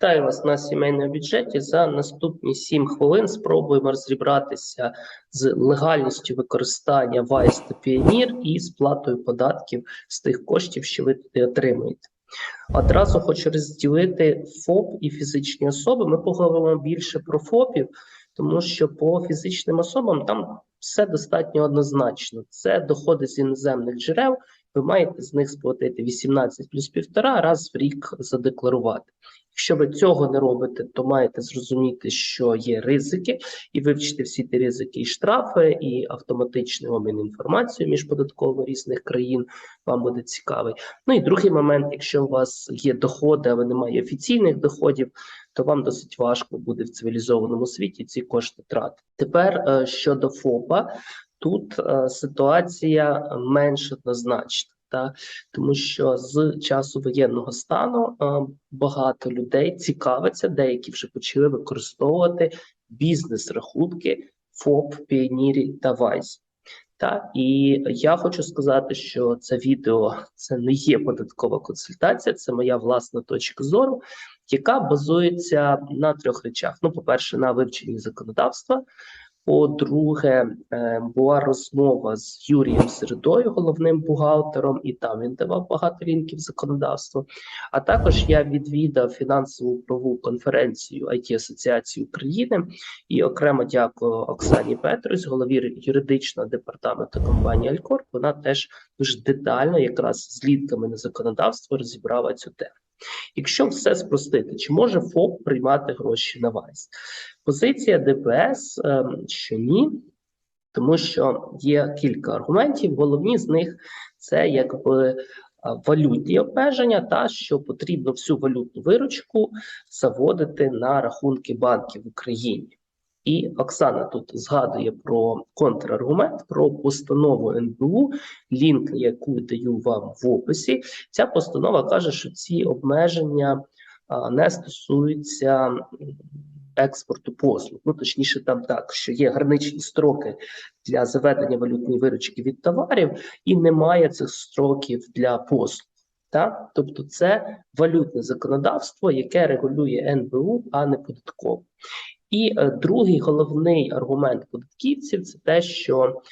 Вітаю вас на сімейному бюджеті. За наступні 7 хвилин спробуємо розібратися з легальністю використання Vice та Pioneer і сплатою податків з тих коштів, що ви туди отримуєте. Одразу хочу розділити ФОП і фізичні особи. Ми поговоримо більше про ФОПів, тому що по фізичним особам там все достатньо однозначно. Це доходи з іноземних джерел. Ви маєте з них сплатити 18 плюс півтора раз в рік задекларувати. Якщо ви цього не робите, то маєте зрозуміти, що є ризики, і вивчити всі ті ризики і штрафи, і автоматичний обмін інформацією між податковими різних країн вам буде цікавий. Ну і другий момент, якщо у вас є доходи, але немає офіційних доходів, то вам досить важко буде в цивілізованому світі ці кошти тратити. Тепер е, щодо ФОПа, тут е, ситуація менш однозначна. Та тому що з часу воєнного стану е, багато людей цікавиться, деякі вже почали використовувати бізнес-рахунки ФОП, Піонірі та Вайс. Та і я хочу сказати, що це відео це не є податкова консультація, це моя власна точка зору, яка базується на трьох речах: ну, по-перше, на вивченні законодавства. По-друге, е, була розмова з Юрієм Середою, головним бухгалтером, і там він давав багато лінків законодавства. А також я відвідав фінансову правову конференцію it Асоціації України і окремо дякую Оксані Петрусь, голові юридичного департаменту компанії Алькор. Вона теж дуже детально, якраз з лінками на законодавство, розібрала цю тему. Якщо все спростити, чи може ФОП приймати гроші на Вайс? Позиція ДПС, ем, що ні, тому що є кілька аргументів. Головні з них це якби валютні обмеження, та що потрібно всю валютну виручку заводити на рахунки банків в Україні. І Оксана тут згадує про контраргумент, про постанову НБУ, лінк, яку даю вам в описі. Ця постанова каже, що ці обмеження не стосуються експорту послуг. Ну точніше, там так, що є граничні строки для заведення валютної виручки від товарів, і немає цих строків для послуг. Так? Тобто це валютне законодавство, яке регулює НБУ, а не податково. І е, другий головний аргумент податківців це те, що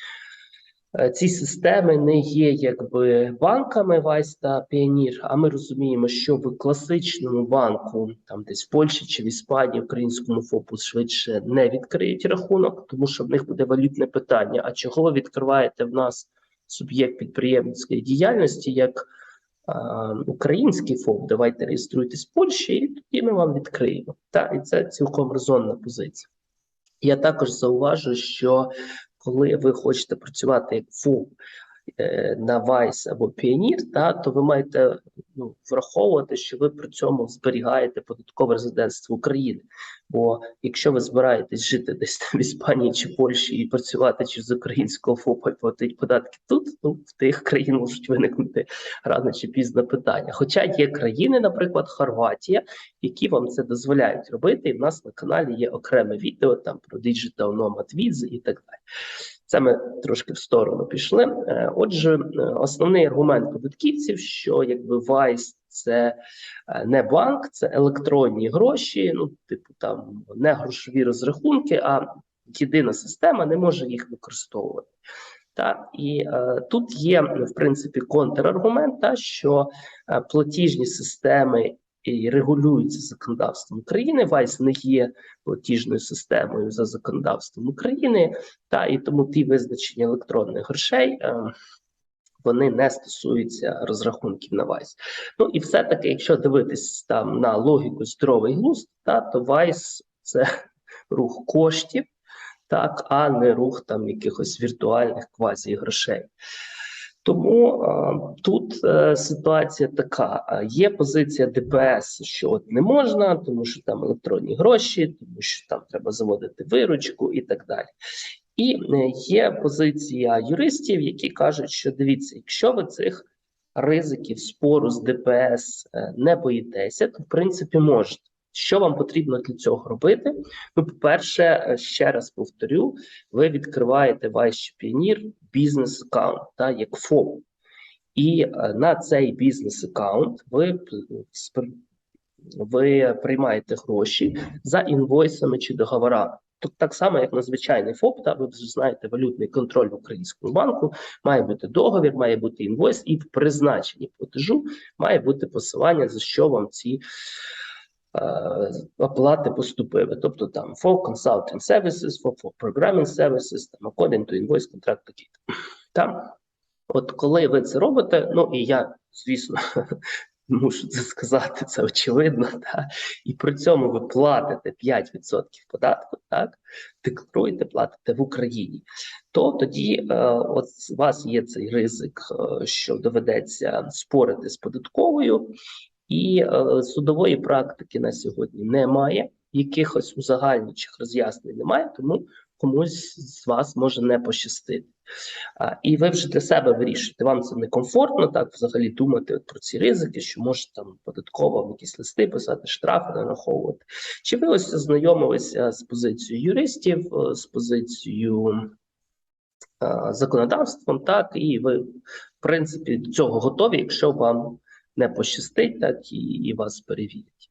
е, ці системи не є якби банками Вайс та Піонір. А ми розуміємо, що в класичному банку, там десь в Польщі чи в Іспанії, українському ФОПу швидше не відкриють рахунок, тому що в них буде валютне питання. А чого ви відкриваєте в нас суб'єкт підприємницької діяльності? як український ФОП, давайте реєструйтесь в Польщі, і тоді ми вам відкриємо. Та? і це цілком резонна позиція. Я також зауважу, що коли ви хочете працювати як ФОП на Vice або Pioneer, та, то ви маєте ну, враховувати, що ви при цьому зберігаєте податкове резидентство України. Бо якщо ви збираєтесь жити десь там в Іспанії чи Польщі і працювати через українського ФОПа і платити податки тут, ну в тих країн можуть виникнути рано чи пізно питання. Хоча є країни, наприклад, Хорватія, які вам це дозволяють робити, і в нас на каналі є окреме відео там про Digital Nomad Visa і так далі. Це ми трошки в сторону пішли. Е, отже, е, основний аргумент податківців, що якби Vice це е, не банк, це електронні гроші, ну, типу, там не грошові розрахунки, а єдина система не може їх використовувати. Так, і е, тут є в принципі контраргумент, та, що платіжні системи і регулюються законодавством України. Вайс не є платіжною системою за законодавством України, та і тому ті визначення електронних грошей. Е, вони не стосуються розрахунків на Вайс. Ну і все-таки, якщо дивитись там на логіку здоровий глузд, та то Вайс це рух коштів, так, а не рух там якихось віртуальних квазі грошей. Тому а, тут е, ситуація така: є позиція ДПС, що от не можна, тому що там електронні гроші, тому що там треба заводити виручку і так далі. І е, є позиція юристів, які кажуть, що дивіться, якщо ви цих ризиків спору з ДПС е, не боїтеся, то в принципі можете. Що вам потрібно для цього робити? Ну, по-перше, е, ще раз повторю: ви відкриваєте ваш піонір бізнес-аккаунт, та як ФОП. І на цей бізнес-аккаунт ви ви приймаєте гроші за інвойсами чи договорами. Тобто так само, як на звичайний ФОП, та ви вже знаєте, валютний контроль в українському банку має бути договір, має бути інвойс, і в призначенні платежу має бути посилання, за що вам ці е, оплати поступили. Тобто там for consulting services, for, for programming services, там according to invoice contract такий. Там, от коли ви це робите, ну і я, звісно, мушу це сказати, це очевидно, та, і при цьому ви платите 5% податку, так, декларуєте, платите в Україні, то тоді е, от у вас є цей ризик, е, що доведеться спорити з податковою, і е, судової практики на сьогодні немає, якихось узагальнюючих роз'яснень немає, тому комусь з вас може не пощастити. А, і ви вже для себе вирішуєте, вам це некомфортно так взагалі думати от про ці ризики, що може там податково вам якісь листи писати, штрафи нараховувати. Чи ви ось ознайомилися з позицією юристів, е, з позицією е, законодавством, так, і ви, в принципі, до цього готові, якщо вам не пощастить, так і, і вас перевірять.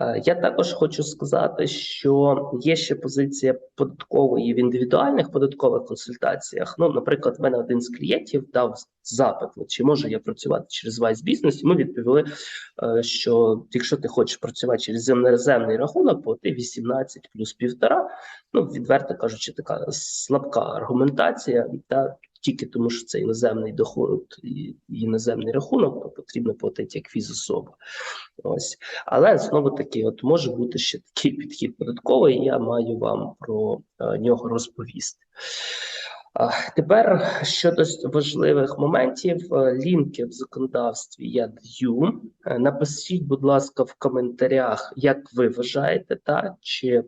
Е, Я також хочу сказати, що є ще позиція податкової в індивідуальних податкових консультаціях. Ну, наприклад, в мене один з клієнтів дав запит, чи можу я працювати через Business, і ми відповіли, е, що якщо ти хочеш працювати через земнерезервний рахунок, плати 18 плюс півтора. Ну, відверто кажучи, така слабка аргументація, та тільки тому, що це іноземний доход і іноземний рахунок, то потрібно платити як фізособа. Ось. Але знову таки, от може бути ще такий підхід податковий, я маю вам про е, нього розповісти. Тепер щодо важливих моментів, е, лінки в законодавстві я даю. Е, Напишіть, будь ласка, в коментарях, як ви вважаєте, та чи е,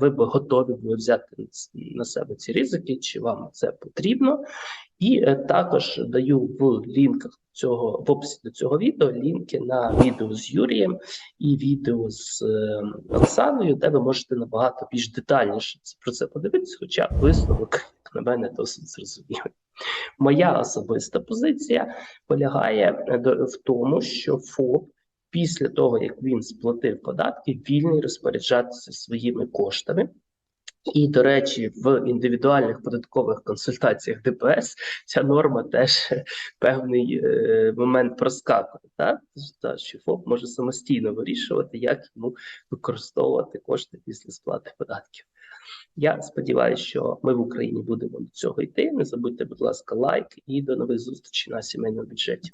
ви б готові були взяти на себе ці ризики, чи вам це потрібно. І також даю в лінках цього в описі до цього відео лінки на відео з Юрієм і відео з Оксаною, де ви можете набагато більш детальніше про це подивитися, хоча висновок, на мене, досить зрозумілий. Моя особиста позиція полягає е, в тому, що ФОП після того, як він сплатив податки, вільний розпоряджатися своїми коштами. І, до речі, в індивідуальних податкових консультаціях ДПС ця норма теж певний е, момент проскакує. Так? Та, що ФОП може самостійно вирішувати, як йому використовувати кошти після сплати податків. Я сподіваюся, що ми в Україні будемо до цього йти. Не забудьте, будь ласка, лайк і до нових зустрічей на сімейному бюджеті.